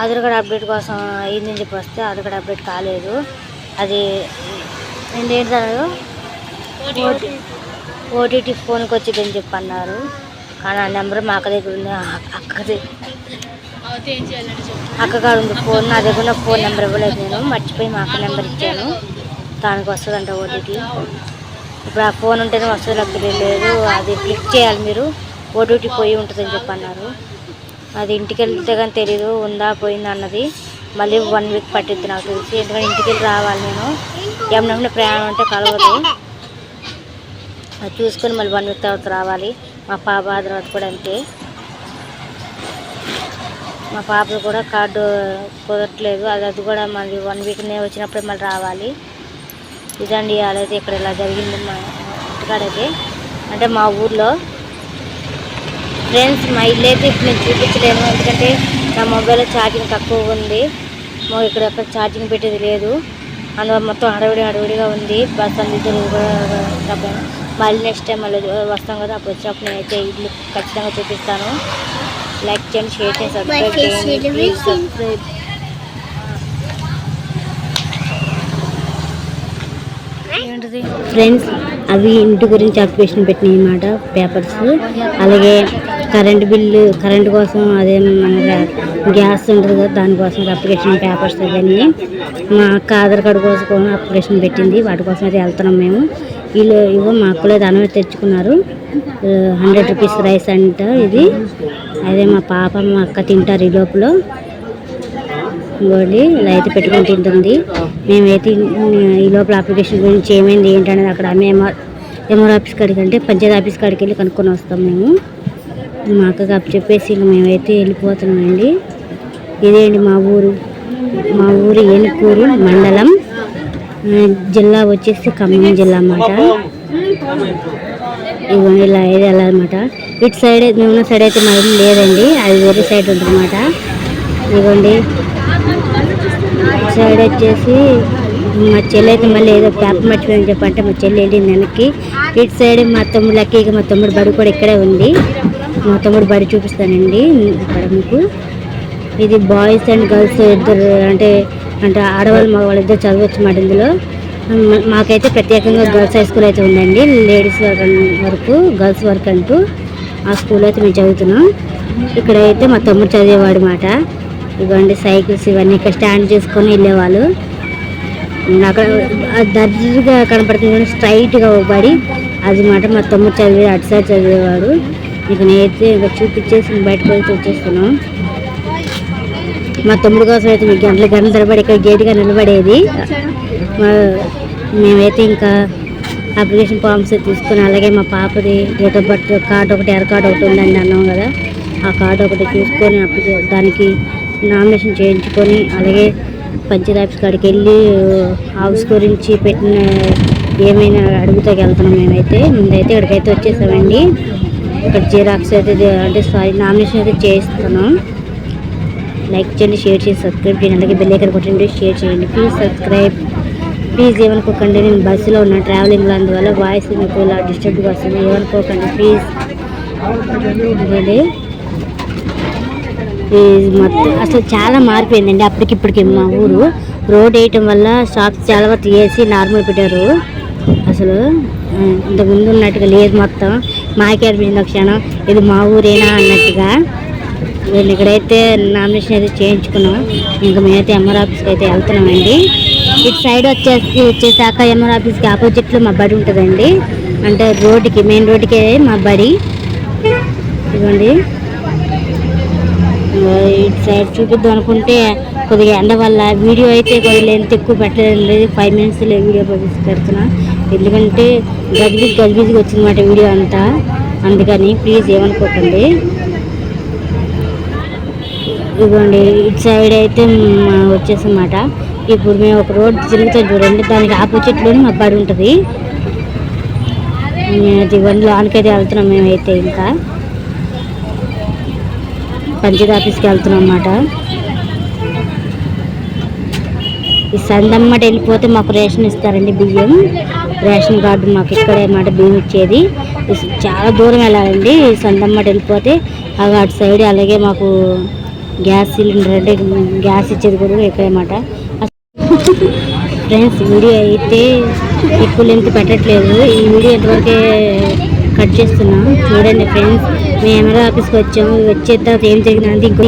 Aadhaar card update కోసం అయిందని చెప్పి వస్తే ఆధార్ కార్డ్ అప్డేట్ కాలేదు. అది ఏంటంటారు ఓటీటీ ఫోన్కి వచ్చిందని చెప్పి అన్నారు. కానీ ఆ నెంబర్ మా అక్క దగ్గర ఉంది. అక్కది అక్క కాడ ఉంది ఫోన్. నా దగ్గర ఉన్న ఫోన్ నెంబర్ ఇవ్వలేదు నేను. మర్చిపోయి మా అక్క నెంబర్ ఇచ్చాను. దానికి వస్తుందంట ఓటీటీ. ఇప్పుడు ఆ ఫోన్ ఉంటేనే వస్తుంది నాకు తెలియలేదు అది క్లిక్ చేయాలి మీరు. ఓటీటీ పోయి ఉంటుందని చెప్పి అన్నారు. అది ఇంటికి వెళ్తే కానీ తెలియదు ఉందా పోయిందా అన్నది. మళ్ళీ వన్ వీక్ పట్టిద్ది నాకు తెలిసి. ఎందుకంటే ఇంటికి వెళ్ళి రావాలి నేను. ఏమన్నా ప్రయాణం అంటే కలవదు. అది చూసుకొని మళ్ళీ వన్ వీక్ తర్వాత రావాలి. మా పాప ఆ తర్వాత కూడా అంతే. మా పాప కూడా కార్డు కుదరట్లేదు. అది అది కూడా మళ్ళీ వన్ వీక్నే వచ్చినప్పుడు మళ్ళీ రావాలి. ఇదండి అలాగే ఇక్కడ ఇలా జరిగింది మా ఇంటికాడైతే. అంటే మా ఊర్లో ఫ్రెండ్స్ మా ఇల్లు అయితే ఇప్పుడు నేను చూపించలేను. ఎందుకంటే నా మొబైల్లో ఛార్జింగ్ తక్కువ ఉంది. మా ఇక్కడ ఎక్కడ ఛార్జింగ్ పెట్టేది లేదు. అందువల్ల మొత్తం హడవిడి హడవిడిగా ఉంది. బస్ అందరూ కూడా మళ్ళీ నెక్స్ట్ టైం మళ్ళీ వస్తాం కదా. అప్పుడు వచ్చినప్పుడు నేనైతే ఇల్లు ఖచ్చితంగా చూపిస్తాను. లైక్ చేయండి షేర్ చేయండి సబ్స్క్రైబ్ చేయండి. ప్లీజ్ సబ్స్క్రైబ్ ఏంటిది? ఫ్రెండ్స్ అవి ఇంటి గురించి అప్లికేషన్ పెట్టినాయి అన్నమాట పేపర్స్. అలాగే కరెంట్ బిల్లు కరెంట్ కోసం అదే మన గ్యాస్ ఉంటుంది కదా దానికోసం అప్లికేషన్ పేపర్స్ అవన్నీ మా అక్క ఆధార్ కార్డు కోసం అప్లికేషన్ పెట్టింది. వాటి కోసం అయితే వెళ్తున్నాం మేము. వీళ్ళు ఇవో మా అక్కలో దాని తెచ్చుకున్నారు. హండ్రెడ్ రూపీస్ రైస్ అంట ఇది. అదే మా పాప మా అక్క తింటారు ఈ లోపల. ఇంకోటి ఇలా అయితే పెట్టుకొని తింటుంది. మేమైతే ఈ- లోపల అప్లికేషన్ గురించి ఏమైంది ఏంటనేది అక్కడ మేము ఎంఆర్ ఆఫీస్ కాడికి అంటే పంచాయతీ ఆఫీస్ కాడికి వెళ్ళి కనుక్కొని వస్తాం మేము. మా అక్కకి అప్పు చెప్పేసి మేమైతే వెళ్ళిపోతున్నామండి. ఇదేంటి మా ఊరు? మా ఊరు ఏనుకూరు మండలం. జిల్లా వచ్చేసి ఖమ్మం జిల్లా అన్నమాట. ఇవన్నీ ఇలా అయితే వెళ్ళాలన్నమాట ఇటు సైడ్ మేము ఉన్న సైడ్ అయితే మా ఇల్లు లేదండి. అది వేరే సైడ్ ఉంటుందన్నమాట ఇవ్వండి సైడ్ వచ్చేసి మా చెల్లి అయితే మళ్ళీ ఏదో పేపర్ మర్చిపోయిందని చెప్పంటే మా చెల్లి వెళ్ళింది వెనక్కి. ఇటు సైడ్ మా తమ్ముడు లక్కీగా మా తమ్ముడు బడి కూడా ఇక్కడే ఉంది. మా తమ్ముడు బడి చూపిస్తానండి ఇక్కడ మీకు. ఇది బాయ్స్ అండ్ గర్ల్స్ ఇద్దరు అంటే అంటే ఆడవాళ్ళు మగవాళ్ళు ఇద్దరు చదవచ్చు మాట ఇందులో. మాకైతే ప్రత్యేకంగా గర్ల్స్ హై స్కూల్ అయితే ఉందండి. లేడీస్ వరకు గర్ల్స్ వరకు అంటూ ఆ స్కూల్ అయితే మేము చదువుతున్నాం. ఇక్కడైతే మా తమ్ముడు చదివేవాడు మాట. ఇవ్వండి సైకిల్స్ ఇవన్నీ ఇక్కడ స్టాండ్ చేసుకొని వెళ్ళేవాళ్ళు. అక్కడ దర్జీగా కనపడుతుంది కానీ స్ట్రైట్గా ఒక బడి. అది మాట మా తమ్ముడు చదివే అటు సైడ్ చదివేవాడు. ఇక నేనైతే ఇంకా చూపించేసి బయటకు అయితే వచ్చేస్తున్నాం. మా తమ్ముడు కోసం అయితే మీకు గంటల గంటల తరబడి ఇక్కడ గేటుగా నిలబడేది. మా- మేమైతే ఇంకా అప్లికేషన్ ఫామ్స్ తీసుకుని అలాగే మా పాపది డేట్ ఆఫ్ బర్త్ కార్డు ఒకటి ఎర్ కార్డు ఒకటి ఉందండి అన్నాం కదా. ఆ కార్డు ఒకటి చూసుకొని దానికి నామినేషన్ చేయించుకొని అలాగే పంచాయతీ ఆఫీస్ కాడికి వెళ్ళి హౌస్ గురించి పెట్టిన ఏమైనా అడుగుతాకి వెళ్తున్నాం మేమైతే. ముందైతే ఇక్కడికైతే వచ్చేసామండి. ఇక్కడ జిరాక్స్ అయితే అంటే సారీ నామినేషన్ అయితే చేస్తాను లైక్ చేయండి షేర్ చేసి సబ్స్క్రైబ్ చేయండి. అలాగే బెల్ ఐకాన్ కొట్టండి షేర్ చేయండి. Please subscribe. ప్లీజ్ ఏమనుకోకండి నేను బస్సులో ఉన్న ట్రావెలింగ్లో అందువల్ల వాయిస్ మీకు ఇలా డిస్టర్బ్గా వస్తుంది. ఏమనుకోకండి ప్లీజ్ ఇవ్వండి మొత్తం అసలు చాలా మారిపోయిందండి అప్పటికిప్పటికి మా ఊరు. రోడ్ వేయటం వల్ల షాప్స్ చాలా వరకు వేసి నార్మల్ పెట్టారు. అసలు ఇంతకుముందు ఉన్నట్టుగా లేదు మొత్తం. మాకే అనిపించింది ఒక క్షణం ఇది మా ఊరేనా అన్నట్టుగా. నేను ఇక్కడైతే నామినేషన్ అయితే చేయించుకున్నాం. ఇంకా మేమైతే ఎంఆర్ ఆఫీస్కి అయితే వెళ్తున్నామండి ఇటు సైడ్ వచ్చేసి వచ్చేసాక ఎంఆర్ ఆఫీస్కి ఆపోజిట్లో మా బడి ఉంటుందండి. అంటే రోడ్డుకి మెయిన్ రోడ్డుకే మా బడి. ఇదిగోండి. ఇటు సైడ్ చూపిద్దాం అనుకుంటే కొద్దిగా ఎండ వల్ల వీడియో అయితే కొద్దిగా లెంత్ ఎక్కువ పెట్టలేదు. ఫైవ్ మినిట్స్లో వీడియో పంపిస్తూ పెడుతున్నా. ఎందుకంటే గజిబిజి గజిబిజిగా వచ్చిందన్నమాట వీడియో అంతా. అందుకని ప్లీజ్ ఏమనుకోకండి. ఇదిగోండి ఇటు సైడ్ అయితే వచ్చేసన్నమాట ఇప్పుడు మేము ఒక రోడ్ తిరుగుతాం చూడండి. దానికి ఆపోజిట్లోనే మా బడి ఉంటుంది. అది ఇవన్నీ లోనికైతే వెళ్తున్నాం మేమైతే ఇంకా. పంచాయతీ ఆఫీస్కి వెళ్తున్నాం అన్నమాట. ఈ సందమ్మట వెళ్ళిపోతే మాకు రేషన్ ఇస్తారండి బియ్యం. రేషన్ కార్డు మాకు ఇక్కడే మాట బియ్యం ఇచ్చేది. చాలా దూరం వెళ్ళాలండి ఈ సందమ్మట వెళ్ళిపోతే అవి అటు సైడ్ అలాగే మాకు గ్యాస్ సిలిండర్ అంటే గ్యాస్ ఇచ్చేది కూడా ఇక్కడమాట ఫ్రెండ్స్ వీడియో అయితే ఎక్కువ లెంత్ పెట్టట్లేదు. ఈ వీడియో ఇంతవరకే కట్ చేస్తున్నాం. చూడండి ఫ్రెండ్స్ మేము ఎమ్మెల్యే ఆఫీస్కి వచ్చాము వచ్చే తర్వాత ఏం జరిగిందంటే ఇంకో